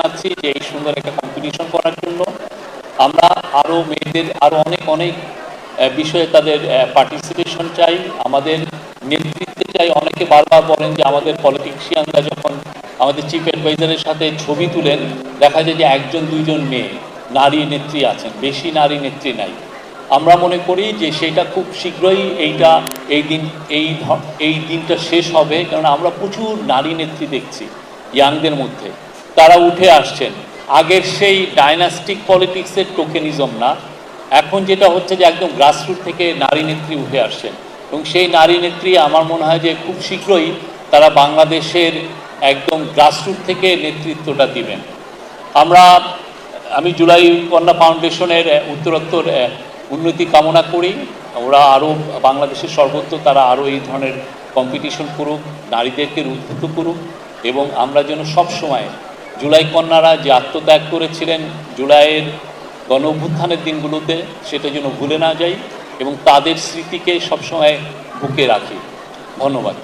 করেছি যে এই সুন্দর একটা কম্পিটিশন করার জন্য। আমরা আরও মেয়েদের আরও অনেক অনেক বিষয়ে তাদের পার্টিসিপেশন চাই। আমাদের নেতৃত্বে চাই। অনেকে বারবার বলেন যে আমাদের পলিটিশিয়ানরা যখন আমাদের চিফ অ্যাডভাইজারের সাথে ছবি তুলেন, দেখা যায় যে একজন, দুইজন মেয়ে, নারী নেত্রী আছেন। বেশি নারী নেত্রী নাই। আমরা মনে করি যে সেটা খুব শীঘ্রই এইটা, এই দিন, এই এই দিনটা শেষ হবে। কারণ আমরা প্রচুর নারী নেত্রী দেখছি ইয়াংদের মধ্যে। তারা উঠে আসছেন। আগের সেই ডাইনাস্টিক পলিটিক্সের টোকেনিজম না, এখন যেটা হচ্ছে যে একদম গ্রাসরুট থেকে নারী নেত্রী উঠে আসছেন। এবং সেই নারী নেত্রী আমার মনে হয় যে খুব শীঘ্রই তারা বাংলাদেশের একদম গ্রাসরুট থেকে নেতৃত্বটা দিবেন। আমরা, আমি জুলাই কন্যা ফাউন্ডেশনের উত্তরোত্তর উন্নতি কামনা করি। ওরা আরও বাংলাদেশের সর্বত্র তারা আরও এই ধরনের কম্পিটিশন করুক, নারীদেরকে উদ্বুদ্ধ করুক, এবং আমরা যেন সব সময় জুলাই কন্যারা যে আত্মত্যাগ করেছিলেন জুলাইয়ের গণ অভ্যুত্থানের দিনগুলোতে, সেটা যেন ভুলে না যাই এবং তাদের স্মৃতিকে সবসময় বুকে রাখি। ধন্যবাদ।